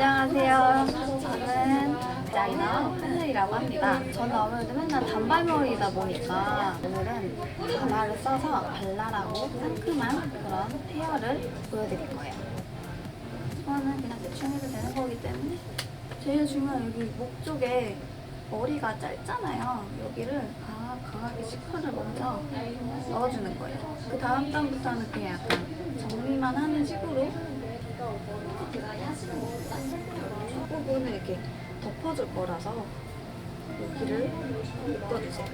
안녕하세요. 저는 디자이너 하늘이라고 합니다. 저는 아무래도 맨날 단발머리다 보니까 오늘은 가마를 써서 발랄하고 상큼한 그런 헤어를 보여드릴 거예요. 저는 그냥 대충 해도 되는 거기 때문에 제일 중요한 여기 목 쪽에 머리가 짧잖아요. 여기를 강하, 강하게 시커를 먼저 넣어주는 거예요. 그 다음 단부터는 그냥 약간 정리만 하는 식으로 부분을 이렇게 덮어줄 거라서 여기를 묶어주세요.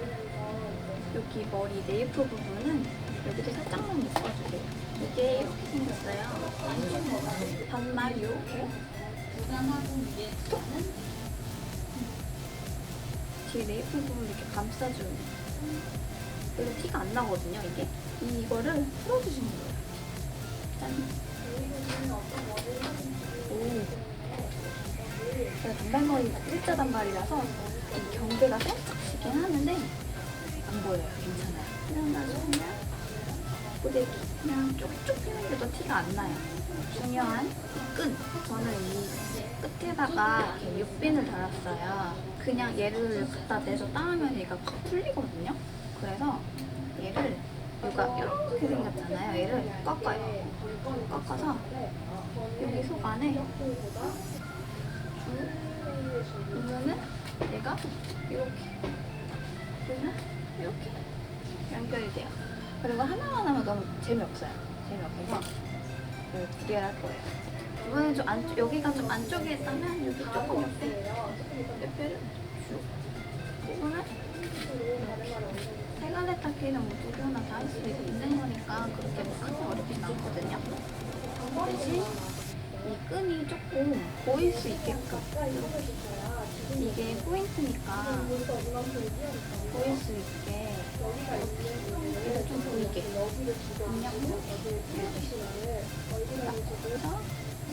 여기 머리 네이프 부분은 여기도 살짝만 묶어주세요. 이게 이렇게 생겼어요. 반말 이렇게. 톡. 뒤에 네이프 부분 이렇게 감싸주는. 그리고 티가 안 나거든요, 이게. 이거를 풀어주시는 거예요. 짠. 오. 제가 단발머리 일자 단발이라서 이 경계가 살짝 지긴 하는데 안 보여요. 괜찮아요. 그냥 나중에 고데기 그냥 쪽쪽 피는데도 티가 안 나요. 중요한 이 끈. 저는 이 끝에다가 육빈을 달았어요. 그냥 얘를 갖다 대서 따면 얘가 팍 풀리거든요. 그래서 얘를 얘가 이렇게 생겼잖아요. 얘를 꺾어요. 꺾어서 여기 속 안에 보면은 얘가 이렇게 그러면 이렇게 연결이 돼요. 그리고 하나만 하면 너무 재미없어요. 재미없어서 이두 개를 할 거예요. 이번에 좀 안, 여기가 좀 안쪽에 있다면 여기 조금 옆에 옆에를 쭉 이거는 세 갈래 닦기는 뭐 두 개나 다 할 수 있는 거니까 그렇게 뭐 크게 어렵진 않거든요. 대신 이 끈이 조금 보일 수 있게끔 이게 포인트니까 보일 수 있게 이렇게 좀 보이게 그냥 그래서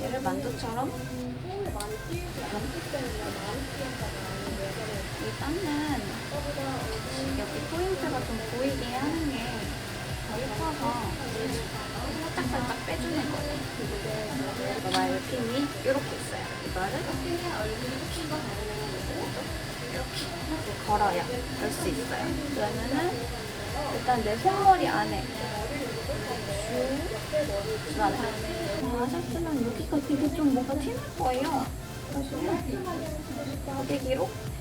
얘를 만두처럼 이 땀은 여기 포인트가 좀 보이게 하는 게더 예뻐서 살짝살짝 빼주는 거예요. 봐봐, 이 핀이 이렇게 있어요. 이거를 이렇게 걸어요. 열 수 있어요. 그러면은 일단 내 손머리 안에. 아, 사실은 여기가 되게 좀 뭔가 튀는 거예요. 그래서 고데기로 슉, 슉.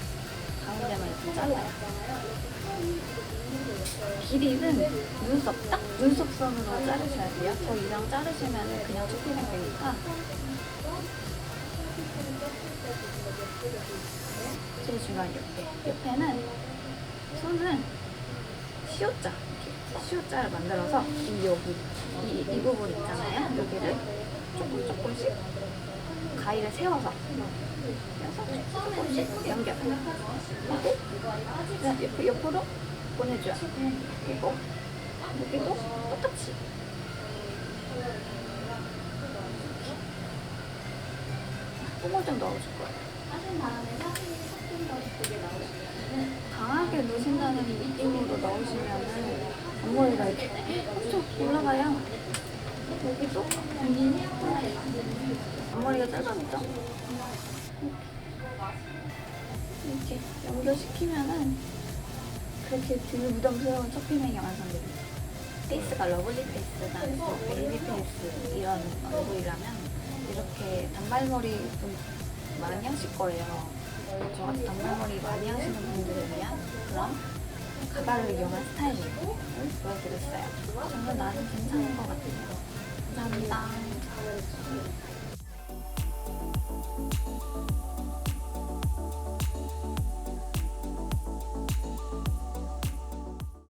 가운데만 이렇게 잘라요. 길이는 눈썹 딱 눈썹선으로 자르셔야 돼요. 더 이상 자르시면 그냥 첫피맨 되니까 제일 중요한 옆에 옆에는 손은 시옷자 이렇게 시옷자를 만들어서 이 여기 이, 이 부분 있잖아요 여기를 조금 조금씩 가위를 세워서. 조금씩 연결. 그냥 옆, 옆으로 보내줘요. 그리고 여기도 똑같이. 뽕을 좀 넣어줄 거예요. 강하게 넣으신다는 느낌으로 넣으시면 은 앞머리가 이렇게 엄청 올라가요. 여기도 앞머리가 짧아졌죠? 이렇게 연결시키면은 그렇게 뒤로 무덤스러운 쇼핑행이 완성됩니다. 페이스가 러블리 페이스나 뭐 베이비 페이스 이런 얼굴이라면 이렇게 단발머리 좀 많이 하실 거예요. 저 같은 단발머리 많이 하시는 분들을 위한 그런 가발을 이용한 스타일링을 보여드렸어요. 저는 나름 괜찮은 것 같아요. 감사합니다.